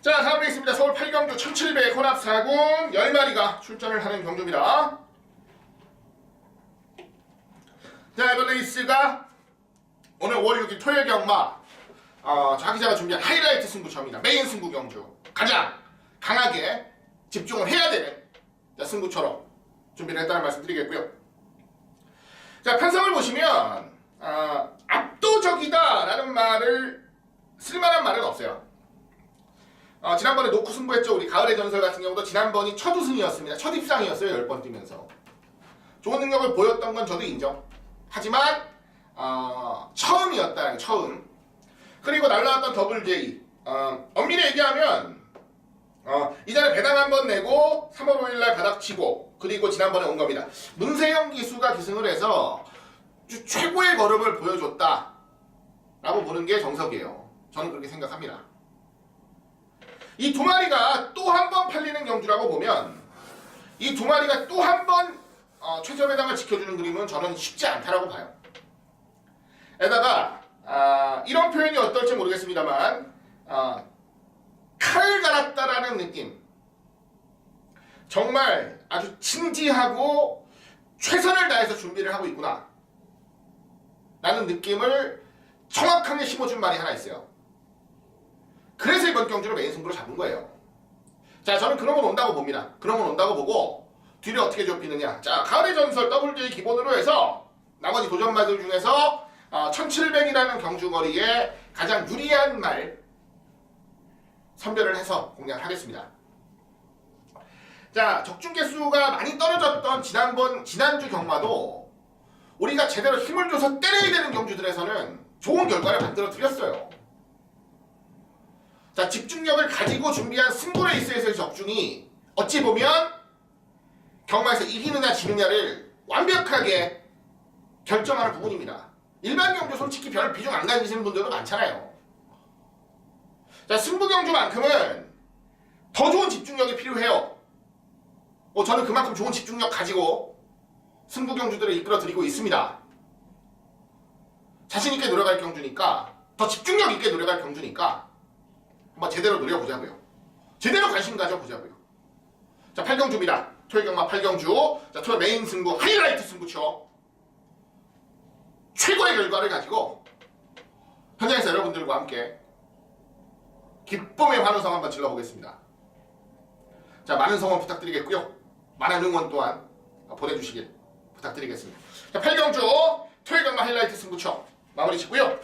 자, 다음 레이스입니다. 서울 8경주 1700 혼합 4군 10마리가 출전을 하는 경주입니다. 자, 이번 레이스가 오늘 5월 6일 토요일 경마 어, 자기자가 준비한 하이라이트 승부처입니다. 메인 승부 경주. 가장 강하게 집중을 해야 되는 자, 승부처럼 준비를 했다는 말씀 드리겠고요. 자, 편성을 보시면 아, 압도적이다라는 말을 쓸만한 말은 없어요. 어, 지난번에 노크 승부했죠. 우리 가을의 전설 같은 경우도 지난번이 첫 우승이었습니다. 첫 입상이었어요. 10번 뛰면서. 좋은 능력을 보였던 건 저도 인정. 하지만 어, 처음이었다는 게 처음. 그리고 날라왔던 더블 J. 어, 엄밀히 얘기하면 어, 이전에 배당 한 번 내고 3월 5일날 바닥 치고 그리고 지난번에 온 겁니다. 문세영 기수가 기승을 해서 주- 최고의 걸음을 보여줬다. 라고 보는 게 정석이에요. 저는 그렇게 생각합니다. 이 두 마리가 또 한 번 팔리는 경주라고 보면 이 두 마리가 또 한번 어, 최저 배당을 지켜주는 그림은 저는 쉽지 않다라고 봐요. 에다가 아, 이런 표현이 어떨지 모르겠습니다만 아, 칼을 갈았다라는 느낌 정말 아주 진지하고 최선을 다해서 준비를 하고 있구나 라는 느낌을 정확하게 심어준 말이 하나 있어요. 경주를 메인 승부로 잡은 거예요. 자, 저는 그런 건 온다고 봅니다. 그런 건 온다고 보고 뒤를 어떻게 좁히느냐. 자, 가을의 전설 WJ 기본으로 해서 나머지 도전마들 중에서 어, 1700이라는 경주거리에 가장 유리한 말 선별을 해서 공략을 하겠습니다. 자, 적중 개수가 많이 떨어졌던 지난번 지난주 경마도 우리가 제대로 힘을 줘서 때려야 되는 경주들에서는 좋은 결과를 만들어 드렸어요. 자, 집중력을 가지고 준비한 승부 레이스에서의 적중이 어찌 보면 경마에서 이기느냐 지느냐를 완벽하게 결정하는 부분입니다. 일반 경주 솔직히 별 비중 안 가지시는 분들도 많잖아요. 자, 승부 경주만큼은 더 좋은 집중력이 필요해요. 뭐 저는 그만큼 좋은 집중력 가지고 승부 경주들을 이끌어 드리고 있습니다. 자신 있게 노력할 경주니까 더 집중력 있게 노력할 경주니까 한번 제대로 노려보자고요. 제대로 관심 가져보자고요. 자, 8경주입니다. 토요일 경마 8경주. 자, 토요일 메인 승부, 하이라이트 승부처. 최고의 결과를 가지고 현장에서 여러분들과 함께 기쁨의 환호성 한번 질러보겠습니다. 자, 많은 성원 부탁드리겠고요. 많은 응원 또한 보내주시길 부탁드리겠습니다. 자, 8경주 토요일 경마 하이라이트 승부처 마무리 짓고요.